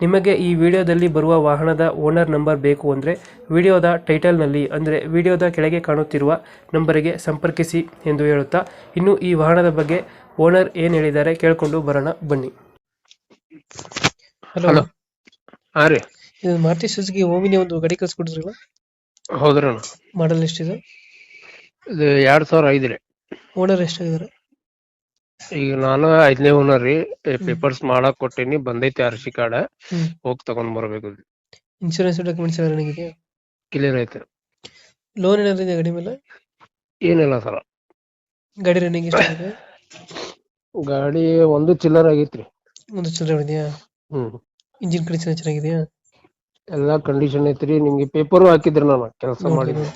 ನಿಮಗೆ ಈ ವಿಡಿಯೋದಲ್ಲಿ ಬರುವ ವಾಹನದ ಓನರ್ ನಂಬರ್ ಬೇಕು ಅಂದರೆ ವಿಡಿಯೋದ ಟೈಟಲ್ನಲ್ಲಿ ಅಂದರೆ ವಿಡಿಯೋದ ಕೆಳಗೆ ಕಾಣುತ್ತಿರುವ ನಂಬರಿಗೆ ಸಂಪರ್ಕಿಸಿ ಎಂದು ಹೇಳುತ್ತಾ ಇನ್ನು ಈ ವಾಹನದ ಬಗ್ಗೆ ಓನರ್ ಏನು ಹೇಳಿದ್ದಾರೆ ಕೇಳಿಕೊಂಡು ಬರೋಣ ಬನ್ನಿ. ಹಲೋ. ಹಾ ರೀ. ಇದು ಮಾರುತಿ ಸುಜುಕಿ ಓಮಿನಿ ಒಂದು ಗಾಡಿ ಕಳ್ಸಿಕೊಡಿದ್ರಲ್ಲ? ಹೌದ್ರಣ್ಣ ಮಾಡಲ್ ಎಷ್ಟಿದೆ? ಇದು ಎರಡು ಸಾವಿರ ಐದು ರೀ. ಓನರ್ ಎಷ್ಟಾಗಿದ್ದಾರೆ? ಈಗ ನಾನು ಐದನೇ ಓನರ್ ರೀ ಪೇಪರ್ಸ್ ಮಾಡಾಕ್ ಕೊಟ್ಟಿನಿ ಬಂದೈತಿ ಆರ್ ಸಿ ಕಾರ್ಡ್. ಹ್ಮ್. ಹೋಗಿ ತಗೊಂಡ್ ಬರ್ಬೇಕು ಇನ್ಶೂರೆನ್ಸ್ ಡಾಕ್ಯುಮೆಂಟ್ಸ್ ಎಲ್ಲ ಕ್ಲಿಯರ್ ಐತೆ. ಲೋನ್ ಏನಾದ್ರು ಇದೆ ಗಾಡಿ ಮೇಲೆ? ಏನಿಲ್ಲ ಸರ. ಗಾಡಿ ರನ್ನಿಂಗ್ ಎಷ್ಟಾಗಿದೆ ಗಾಡಿ ಒಂದು ಚಿಲ್ಲರ್ ಆಗೈತ್ರಿ ಒಂದು ಚಿಲ್ಲರೆ ಇದೆಯಾ? ಹ್ಮ್. ಇಂಜಿನ್ ಕಂಡೀಷನ್ ಚೆನ್ನಾಗಿದೆಯಾ? ಎಲ್ಲಾ ಕಂಡೀಷನ್ ಐತ್ರಿ ನಿಮ್ಗೆ ಪೇಪರ್ ಹಾಕಿದ್ರಿ ನಾನು ಕೆಲಸ ಮಾಡಿದ್ರಿ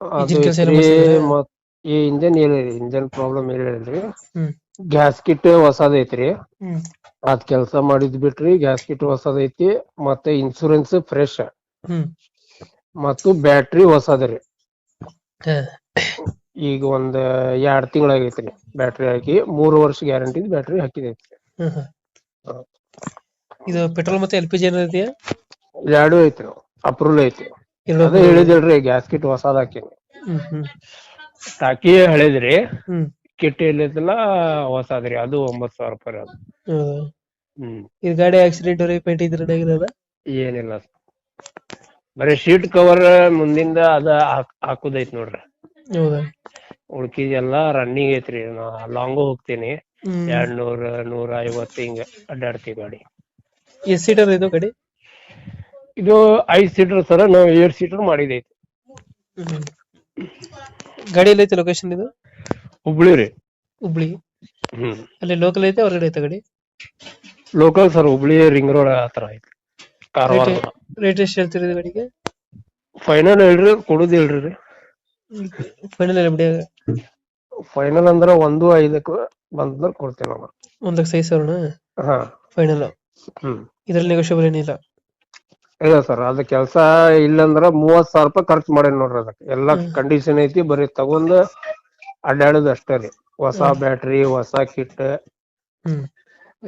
Engine ಕೆಲ್ಸ ಎಲ್ಲ ಅದು? ಮತ್ ಈ ಇಂಜನ್ ಇಲ್ಲ ಇಂಜನ್ ಪ್ರಾಬ್ಲಮ್ ಹೇಳಿಲ್ರಿ ಹ್ಮ್. ಗ್ಯಾಸ್ ಕಿಟ್ ಹೊಸದ್ ಐತ್ರಿ. ಹ್ಮ್. ಅದ್ ಕೆಲಸ ಮಾಡಿದ್ ಬಿಟ್ರಿ ಗ್ಯಾಸ್ ಕಿಟ್ ಹೊಸದ್ ಐತಿ ಮತ್ತೆ ಇನ್ಸೂರೆನ್ಸ್ ಫ್ರೆಶ್ ಮತ್ತು ಬ್ಯಾಟ್ರಿ ಹೊಸದ್ರಿ. ಈಗ ಒಂದ್ ಎರಡ್ ತಿಂಗಳಾಗೈತ್ರಿ ಬ್ಯಾಟ್ರಿ ಹಾಕಿ. ಮೂರು ವರ್ಷ ಗ್ಯಾರಂಟಿ ಬ್ಯಾಟ್ರಿ ಹಾಕಿದೈತಿ ಹ್ಮ್ ಹ್ಮ್. ಇದು ಪೆಟ್ರೋಲ್ ಮತ್ತೆ ಎಲ್ ಪಿ ಜಿ ಏನೈತಿ ಎರಡು ಐತ್ರಿ. ಅಪ್ರೂವಲ್ ಐತಿ ಹೇಳಿದಿಲ್ರಿ ಗ್ಯಾಸ್ ಕಿಟ್ ಹೊಸದ್ ಹಾಕಿನಿ ಟಾಕಿ ಹಳೇದ್ರಿ. ಹ್ಮ್. ಕಿಟ್ ಎಲ್ಲಿದ್ದಲ್ಲ ಹೊಸಾದ್ರಿ. ಅದು ಒಂಬತ್ ಸಾವಿರ ರೂಪಾಯಿ ಅದು. ಹೌದಾ ಹ್ಮ್. ಈ ಗಾಡಿ ಆಕ್ಸಿಡೆಂಟ್ ಅವ್ರಿಗೆ ಪೇಂಟ್ ಇದ್ರೆ ಆಗಿರೋದ ಏನಿಲ್ಲ ಬರೀ ಶೀಟ್ ಕವರ್ ಮುಂದಿಂದ ಅದ ಹಾಕ್- ಹಾಕುದೈತ್ ನೋಡ್ರಿ. ಹೌದಾ? ಉಳ್ಕಿದೆಲ್ಲ ರನ್ನಿಂಗ್ ಐತ್ರಿ. ನಾ ಲಾಂಗು ಹೋಗ್ತೀನಿ. ಹ್ಮ್. ಎರಡ್ ನೂರ ನೂರ ಐವತ್ತು ಹಿಂಗ ಅಡ್ಡಾಡ್ತೀವಿ ಗಾಡಿ. ಎಷ್ಟ್ ಸೀಟರ್ ಇದು ಗಾಡಿ? ಇದು ಐದ್ ಸೀಟರ್ ಸರ ನಾವು ಏಟ್ ಸೀಟರ್ ಮಾಡಿದೈತಿ. ಹ್ಮ್. ಗಾಡಿ ಎಲ್ಲೈತೆ ಲೊಕೇಶನ್ ಇದು? ಹುಬ್ಳಿ ರೀ. ಹುಬ್ಳಿ. ಹ್ಮ್. ಅಲ್ಲಿ ಲೋಕಲ್ ಐತೆ ಹೊರಗಡೆ ಐತೆ ಗಾಡಿ? Local sir Hubli ring road ಆತರ ಐತಿ. ಕಾರವಾರ ರೇಟ್ ಎಷ್ಟು ಹೇಳ್ತೀರಿ ಇದು ಗಾಡಿಗೆ? ಫೈನಲ್ ಹೇಳ್ರಿ ಕೊಡುದು ಹೇಳ್ರಿ ಫೈನಲ್ ಹೇಳ್ಬಿಡಿ ಬಿಡಿ? ಫೈನಲ್ ಅಂದ್ರ ಒಂದು ಐದಕ್ಕ ಬಂದ್ರ ಕೊಡ್ತೇವೆ ನಾವು ಒಂದ್ ಲಕ್ಷ ಐದು ಸಾವಿರನ? ಹಾ. ಫೈನಲ್ ಹ್ಮ್. ಇದ್ರಲ್ಲಿ ನೆಗೋಷಿಯಬಲ್ ಏನಿಲ್ಲ? ಇಲ್ಲ ಸರ್. ಅದ ಕೆಲ್ಸ ಇಲ್ಲಂದ್ರ ಮೂವತ್ ಸಾವಿರ ರೂಪಾಯಿ ಖರ್ಚು ಮಾಡೇನ್ ನೋಡ್ರಿ ಅದಕ್ಕೆ. ಎಲ್ಲಾ. ಕಂಡೀಷನ್ ಐತಿ ಬರೀ ತಗೊಂಡ್ ಅಡ್ಡಾಡೋದು ಅಷ್ಟೇ ರೀ. ಹೊಸ ಬ್ಯಾಟ್ರಿ ಹೊಸ ಕಿಟ್ ಹ್ಮ್.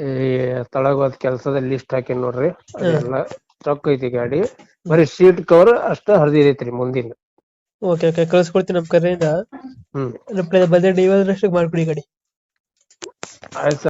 ಈ ತಳಗ ಅದ್ ಕೆಲ್ಸದ ಲಿಸ್ಟ್ ಹಾಕಿ ನೋಡ್ರಿ. ಅದೆಲ್ಲ ಸ್ಟಾಕ್ ಐತಿ ಗಾಡಿ. ಬರೀ ಸೀಟ್ ಕವರ್ ಅಷ್ಟ ಹರಿದಿರೈತ್ರಿ ಮುಂದಿನ. ಓಕೆ ಓಕೆ ಕಳ್ಸ್ಕೊಡ್ತೀನಿ ನಮ್ಮ ಕರೆಯಿಂದ. ಹ್ಮ್. ಕಡೆ ಬಜೆಟ್ ಇವಾದ್ರಷ್ಟು ಮಾಡ್ಕೊಡಿ ಗಾಡಿ. ಆಯ್ತು